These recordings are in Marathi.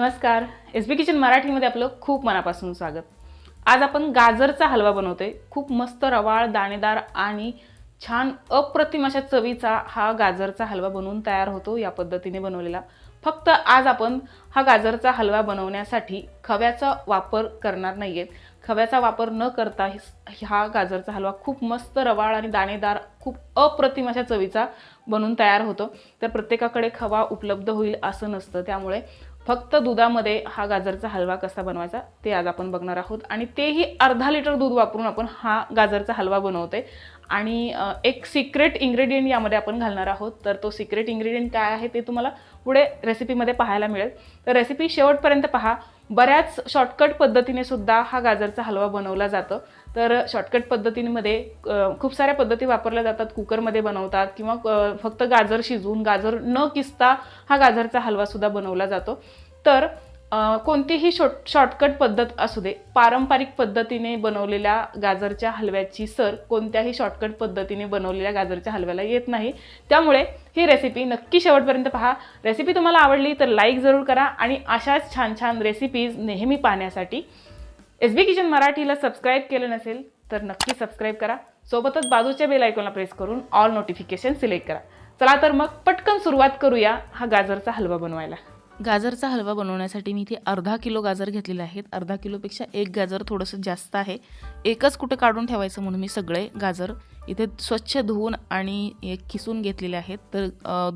नमस्कार. एस बी किचन मराठीमध्ये आपलं खूप मनापासून स्वागत. आज आपण गाजरचा हलवा बनवतोय. खूप मस्त रवाळ दाणेदार आणि छान अप्रतिम अशा चवीचा हा गाजरचा हलवा बनवून तयार होतो या पद्धतीने बनवलेला. फक्त आज आपण हा गाजरचा हलवा बनवण्यासाठी खव्याचा वापर करणार नाही आहेत खव्याचा वापर न करता हा गाजरचा हलवा खूप मस्त रवाळ आणि दाणेदार खूप अप्रतिम अशा चवीचा बनून तयार होतो. तर प्रत्येकाकडे खवा उपलब्ध होईल असं नसतं. त्यामुळे फक्त दुधामध्ये हा गाजरचा हलवा कसा बनवायचा ते आज आपण बघणार आहोत. आणि तेही अर्धा लिटर दूध वापरून आपण हा गाजरचा हलवा बनवते आणि एक सिक्रेट इंग्रेडियंट यामध्ये आपण घालणार आहोत. तर तो सिक्रेट इंग्रेडियंट काय आहे ते तुम्हाला पुढे रेसिपीमध्ये पाहायला मिळेल. तर रेसिपी शेवटपर्यंत पहा. बऱ्याच शॉर्टकट पद्धतीने सुद्धा हा गाजरचा हलवा बनवला जातो. तर शॉर्टकट पद्धतींमध्ये खूप साऱ्या पद्धती वापरल्या जातात. कुकरमध्ये बनवतात किंवा फक्त गाजर शिजवून गाजर न किसता हा गाजरचा हलवासुद्धा बनवला जातो. तर कोणतीही शॉर्ट शॉर्टकट पद्धत असू दे पारंपरिक पद्धतीने बनवलेल्या गाजरच्या हलव्याची सर कोणत्याही शॉर्टकट पद्धतीने बनवलेल्या गाजरच्या हलव्याला येत नाही. त्यामुळे ही रेसिपी नक्की शेवटपर्यंत पहा. रेसिपी तुम्हाला आवडली तर लाईक जरूर करा आणि अशाच छान छान रेसिपीज नेहमी पाहण्यासाठी एस बी किचन मराठीला सबस्क्राईब केलं नसेल तर नक्की सबस्क्राईब करा. सोबतच बाजूच्या बेल आयकॉनला प्रेस करून ऑल नोटिफिकेशन सिलेक्ट करा. चला तर मग पटकन सुरुवात करूया हा गाजरचा हलवा बनवायला. गाजरचा हलवा बनवण्यासाठी मी इथे अर्धा किलो गाजर घेतलेले आहेत. अर्धा किलोपेक्षा एक गाजर थोडंसं जास्त आहे. एकच कुठं काढून ठेवायचं म्हणून मी सगळे गाजर इथे स्वच्छ धुवून आणि हे किसून घेतलेले आहेत. तर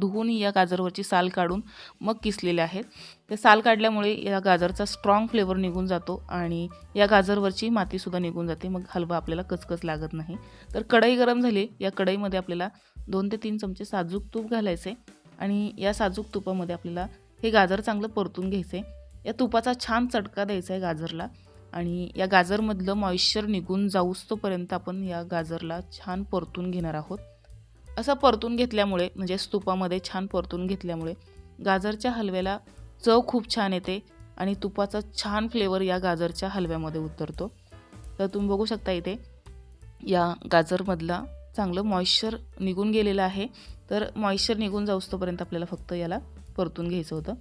धुवून या गाजरवरची साल काढून मग किसलेले आहेत. ते साल काढल्यामुळे या गाजरचा स्ट्रॉंग फ्लेवर निघून जातो आणि या गाजरवरची मातीसुद्धा निघून जाते. मग हलवा आपल्याला कचकच लागत नाही. तर कढई गरम झाली. या कढईमध्ये आपल्याला दोन ते तीन चमचे साजूक तूप घालायचे आणि या साजूक तुपामध्ये आपल्याला हे गाजर चांगलं परतून घ्यायचं आहे या तुपाचा छान चटका द्यायचा आहे गाजरला आणि या गाजरमधलं मॉइश्चर निघून जाऊस्तोपर्यंत आपण या गाजरला छान परतून घेणार आहोत. असं परतून घेतल्यामुळे म्हणजे तुपामध्ये छान परतून घेतल्यामुळे गाजरच्या हलव्याला चव खूप छान येते आणि तुपाचा छान फ्लेवर या गाजरच्या हलव्यामध्ये उतरतो. तर तुम्ही बघू शकता इथे या गाजरमधला चांगलं मॉइश्चर निघून गेलेलं आहे. तर मॉइश्चर निघून जाऊस्तोपर्यंत आपल्याला फक्त याला परतून घ्यायचं होतं.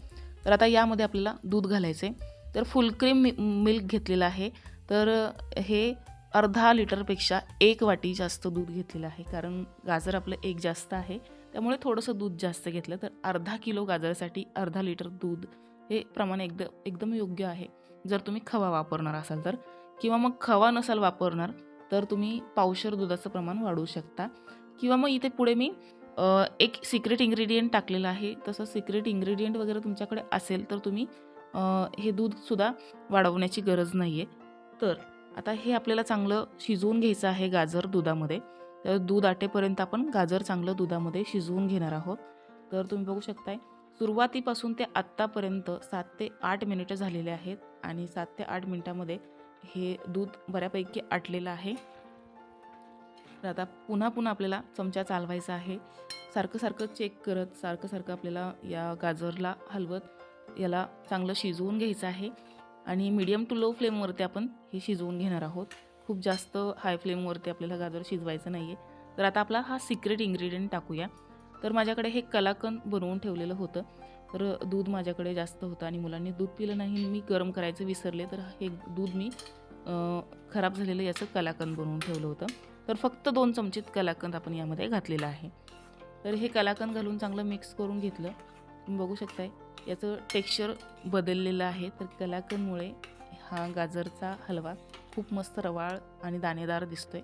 तर आता यामध्ये आपल्याला दूध घालायचं आहे तर फुल क्रीम मि मिल्क घेतलेलं आहे. तर हे अर्धा लिटरपेक्षा एक वाटी जास्त दूध घेतलेलं आहे. कारण गाजर आपलं एक जास्त आहे. त्यामुळे थोडंसं दूध जास्त घेतलं. तर अर्धा किलो गाजरासाठी अर्धा लिटर दूध हे प्रमाण एकदम एकदम योग्य आहे. जर तुम्ही खवा वापरणार असाल तर किंवा मग खवा नसाल वापरणार तर तुम्ही पावशर दुधाचं प्रमाण वाढवू शकता. किंवा मग इथे पुढे मी एक सिक्रेट इंग्रेडियंट टाकलेलं आहे. तसं सिक्रेट इंग्रेडियंट वगैरे तुमच्याकडे असेल तर तुम्ही हे दूधसुद्धा वाढवण्याची गरज नाही आहे तर आता हे आपल्याला चांगलं शिजवून घ्यायचं आहे गाजर दुधामध्ये. तर दूध आटेपर्यंत आपण गाजर चांगलं दुधामध्ये शिजवून घेणार आहोत. तर तुम्ही बघू शकताय सुरुवातीपासून ते आत्तापर्यंत सात ते आठ मिनिटं झालेले आहेत. आणि सात ते आठ मिनिटामध्ये हे दूध बऱ्यापैकी आटलेलं आहे. तर आता पुन्हा पुन्हा आपल्याला चमचा चालवायचा आहे. सारखं सारखं चेक करत सारखं सारखं आपल्याला या गाजरला हलवत याला चांगलं शिजवून घ्यायचं आहे. आणि मीडियम टू लो फ्लेमवरती आपण हे शिजवून घेणार आहोत. खूप जास्त हाय फ्लेमवरती आपल्याला गाजर शिजवायचं नाही आहे तर आता आपला हा सिक्रेट इन्ग्रेडियंट टाकूया. तर माझ्याकडे हे कलाकंद बनवून ठेवलेलं होतं. तर दूध माझ्याकडे जास्त होतं आणि मुलांनी दूध पिलं नाही मी गरम करायचं विसरले तर हे दूध मी खराब झालेलं याचं कलाकंद बनवून ठेवलं होतं. तर फक्त दोन चमचेत कलाकंद आपण यामध्ये घातलेला आहे. तर हे कलाकंद घालून चांगलं मिक्स करून घेतलं. तुम्ही बघू शकताय याचं टेक्स्चर बदललेलं आहे. तर कलाकंदमुळे हा गाजरचा हलवा खूप मस्त रवाळ आणि दाणेदार दिसतोय.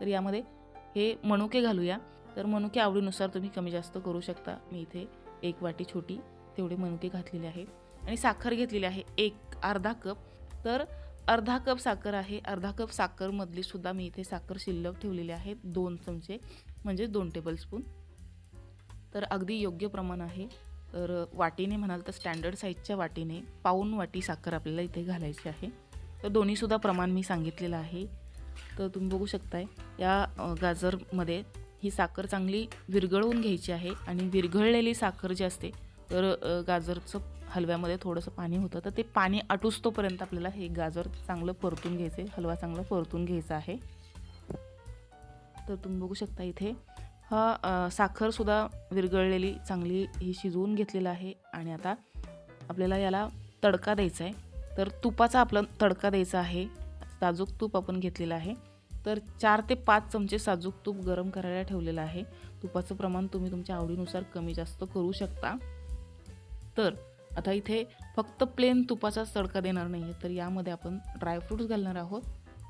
तर यामध्ये हे मनुके घालूया. तर मनुके आवडीनुसार तुम्ही कमी जास्त करू शकता. मी इथे एक वाटी छोटी तेवढे मनुके घातलेले आहे. आणि साखर घेतलेली आहे एक अर्धा कप. तर अर्धा कप साखर आहे. अर्धा कप साखरमधली सुद्धा मी इथे साखर शिल्लक ठेवलेली आहे. दोन चमचे म्हणजे दोन टेबलस्पून तर अगदी योग्य प्रमाण आहे. तर वाटीने म्हणाल तर स्टँडर्ड साईजच्या वाटीने पाऊन वाटी साखर आपल्याला इथे घालायची आहे. तर दोन्हीसुद्धा प्रमाण मी सांगितलेलं आहे. तर तुम्ही बघू शकताय या गाजरमध्ये ही साखर चांगली विरघळवून घ्यायची आहे. आणि विरघळलेली साखर जी असते तर गाजरचं हलव्यामध्ये थोडंसं पाणी होतं. तर ते पाणी आटुस्तोपर्यंत आपल्याला हे गाजर चांगलं परतून घ्यायचं आहे हलवा चांगला परतून घ्यायचा आहे. तर तुम्ही बघू शकता इथे हा साखरसुद्धा विरघळलेली चांगली ही शिजवून घेतलेलं आहे. आणि आता आपल्याला याला तडका द्यायचा आहे तर तुपाचा आपला तडका द्यायचा आहे. साजूक तूप आपण घेतलेलं आहे. तर चार ते पाच चमचे साजूक तूप गरम करायला ठेवलेलं आहे. तुपाचं प्रमाण तुम्ही तुमच्या आवडीनुसार कमी जास्त करू शकता. तर आता इथे फक्त प्लेन तुपाचाच तडका देणार नाही आहे तर यामध्ये आपण ड्रायफ्रूट्स घालणार आहोत.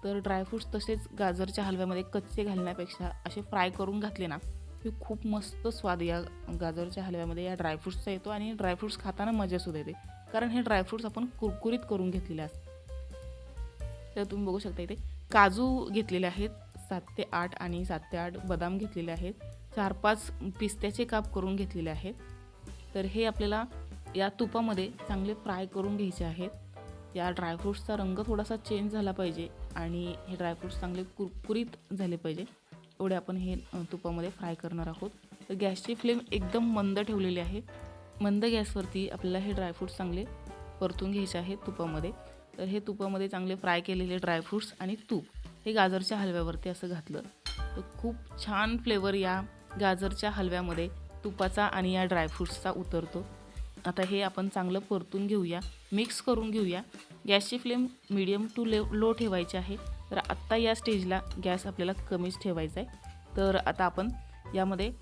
तर ड्रायफ्रूट्स तसेच गाजरच्या हलव्यामध्ये कच्चे घालण्यापेक्षा असे फ्राय करून घातले ना की खूप मस्त स्वाद या गाजरच्या हलव्यामध्ये या ड्रायफ्रूट्सचा येतो आणि ड्रायफ्रूट्स खाताना मजासुद्धा येते. कारण हे ड्रायफ्रूट्स आपण कुरकुरीत करून घेतलेले असतात. तर तुम्ही बघू शकता इथे काजू घेतलेले आहेत सात ते आठ आणि सात ते आठ बदाम घेतलेले आहेत चार पाच पिस्त्याचे काप करून घेतलेले आहेत. तर हे आपल्याला या तुपामध्ये चांगले फ्राय करून घ्यायचे आहेत. या ड्रायफ्रूट्सचा रंग थोडासा चेंज झाला पाहिजे आणि हे ड्रायफ्रूट्स चांगले कुरकुरीत झाले पाहिजे. एवढे आपण हे तुपामध्ये फ्राय करणार आहोत. तर गॅसची फ्लेम एकदम मंद ठेवलेली आहे. मंद गॅसवरती आपल्याला हे ड्रायफ्रूट्स चांगले परतून घ्यायचे आहेत तुपामध्ये. तर हे तुपामध्ये चांगले फ्राय केलेले ड्रायफ्रूट्स आणि तूप हे गाजरच्या हलव्यावरती असं घातलं. तर खूप छान फ्लेवर या गाजरच्या हलव्यामध्ये तुपाचा आणि या ड्रायफ्रूट्सचा उतरतो. आता हे आपण चांगलं परतून घेऊया मिक्स करून घेऊया. गॅसची फ्लेम मिडियम टू ले लो ठेवायची आहे. तर आत्ता या स्टेजला गॅस आपल्याला कमीच ठेवायचा आहे. तर आता आपण यामध्ये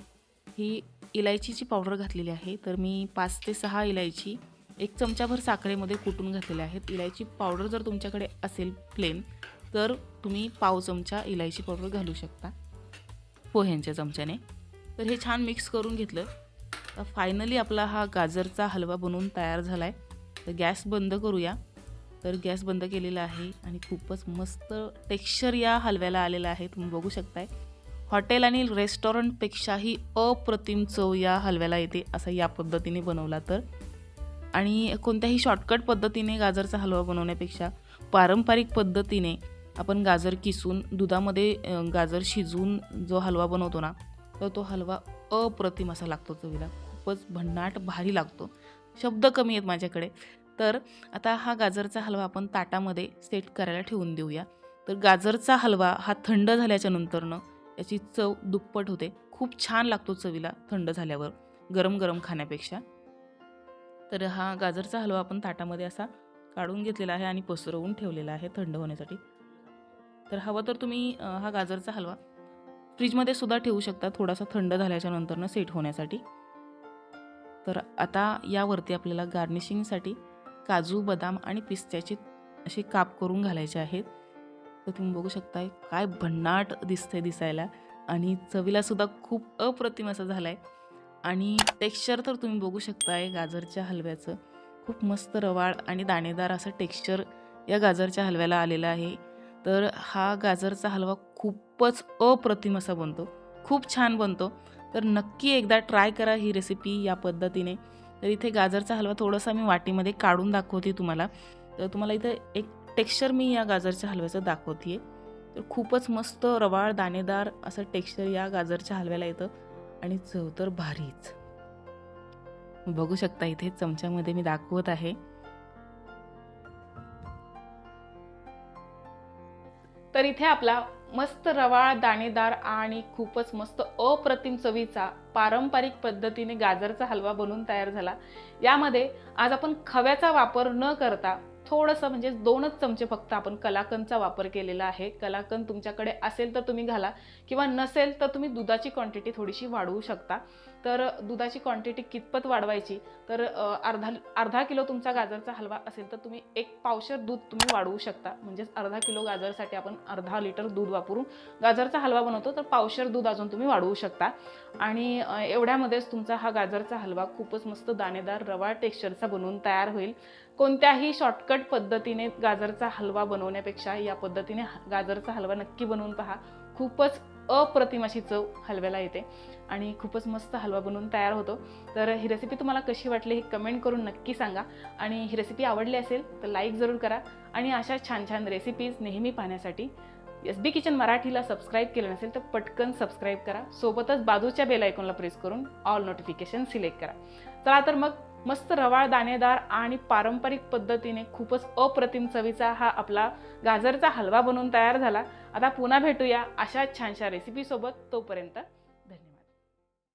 ही इलायचीची पावडर घातलेली आहे. तर मी पाच ते सहा इलायची एक चमचाभर साखरेमध्ये कुटून घातलेल्या आहेत. इलायची पावडर जर तुमच्याकडे असेल प्लेन तर तुम्ही पाव चमचा इलायची पावडर घालू शकता. पोह्यांच्या चमच्याने. तर हे छान मिक्स करून घेतलं. तर फायनली आपला हा गाजरचा हलवा बनवून तयार झाला आहे तर गॅस बंद करूया. तर गॅस बंद केलेला आहे आणि खूपच मस्त टेक्स्चर या हलव्याला आलेला आहे. तुम्ही बघू शकताय. हॉटेल आणि रेस्टॉरंटपेक्षाही अप्रतिम चव या हलव्याला येते असा या पद्धतीने बनवला तर. आणि कोणत्याही शॉर्टकट पद्धतीने गाजरचा हलवा बनवण्यापेक्षा पारंपरिक पद्धतीने आपण गाजर किसून दुधामध्ये गाजर शिजवून जो हलवा बनवतो ना तर तो हलवा अप्रतिम असा लागतो चवीला. खूपच भन्नाट भारी लागतो. शब्द कमी आहेत माझ्याकडे. तर आता हा गाजरचा हलवा आपण ताटामध्ये सेट करायला ठेवून देऊया. तर गाजरचा हलवा हा थंड झाल्याच्या नंतरनं याची चव दुप्पट होते. खूप छान लागतो चवीला थंड झाल्यावर गरम गरम खाण्यापेक्षा. तर हा गाजरचा हलवा आपण ताटामध्ये असा काढून घेतलेला आहे आणि पसरवून ठेवलेला आहे थंड होण्यासाठी. तर हवं तर तुम्ही हा गाजरचा हलवा फ्रीजमध्ये सुद्धा ठेवू शकता थोडासा थंड झाल्याच्या नंतरनं सेट होण्यासाठी. तर आता यावरती आपल्याला गार्निशिंगसाठी काजू बदाम आणि पिस्त्याचे असे काप करून घालायचे आहेत. तर तुम्ही बघू शकताय काय भन्नाट दिसतंय दिसायला. आणि चवीला सुद्धा खूप अप्रतिम असं झालं आहे आणि टेक्स्चर तर तुम्ही बघू शकताय गाजरच्या हलव्याचं. खूप मस्त रवाळ आणि दाणेदार असं टेक्स्चर या गाजरच्या हलव्याला आलेलं आहे. तर हा गाजरचा हलवा खूपच अप्रतिम असा बनतो. खूप छान बनतो. तर नक्की एकदा ट्राय करा ही रेसिपी या पद्धतीने. तर इथे गाजरचा हलवा थोडासा मी वाटीमध्ये काढून दाखवते तुम्हाला. तर तुम्हाला इथं एक टेक्स्चर मी या गाजरच्या हलव्याचं दाखवते तर खूपच मस्त रवाळ दाणेदार असं टेक्स्चर या गाजरच्या हलव्याला येतं आणि चव तर भारीच. बघू शकता इथे चमच्यामध्ये मी दाखवत आहे. तर इथे आपला मस्त रवाळ दाणेदार आणि खूपच मस्त अप्रतिम चवीचा पारंपरिक पद्धतीने गाजरचा हलवा बनवून तयार झाला. यामध्ये आज आपण खव्याचा वापर न करता थोडंसं म्हणजे दोनच चमचे फक्त आपण कलाकंदचा वापर केलेला आहे. कलाकंद तुमच्याकडे असेल तर तुम्ही घाला किंवा नसेल तर तुम्ही दुधाची क्वांटिटी थोडीशी वाढवू शकता. तर दुधाची क्वांटिटी कितपत वाढवायची? तर अर्धा अर्धा किलो तुमचा गाजरचा हलवा असेल तर तुम्ही एक पावशर दूध तुम्ही वाढवू शकता. म्हणजेच अर्धा किलो गाजरसाठी आपण अर्धा लिटर दूध वापरून गाजरचा हलवा बनवतो तर पावशर दूध अजून तुम्ही वाढवू शकता. आणि एवढ्यामध्येच तुमचा हा गाजरचा हलवा खूपच मस्त दाणेदार रवा टेक्स्चरचा बनवून तयार होईल. कोणत्याही शॉर्टकट पद्धतीने गाजरचा हलवा बनवण्यापेक्षा या पद्धतीने गाजरचा हलवा नक्की बनवून पहा. खूपच अप्रतिम अशी चव हलव्याला येते आणि खूपच मस्त हलवा बनवून तयार होतो. तर ही रेसिपी तुम्हाला कशी वाटली हे कमेंट करून नक्की सांगा आणि ही रेसिपी आवडली असेल तर लाईक जरूर करा आणि अशा छान छान रेसिपीज नेहमी पाहण्यासाठी एस बी किचन मराठीला सबस्क्राईब केलं नसेल तर पटकन सबस्क्राईब करा. सोबतच बाजूच्या बेल आयकॉनला प्रेस करून ऑल नोटिफिकेशन सिलेक्ट करा. चला तर मग मस्त रवाळ दाणेदार आणि पारंपरिक पद्धतीने खूपच अप्रतिम चवीचा हा आपला गाजरचा हलवा बनवून तयार झाला. आता पुन्हा भेटूया अशा छानशा रेसिपीसोबत तोपर्यंत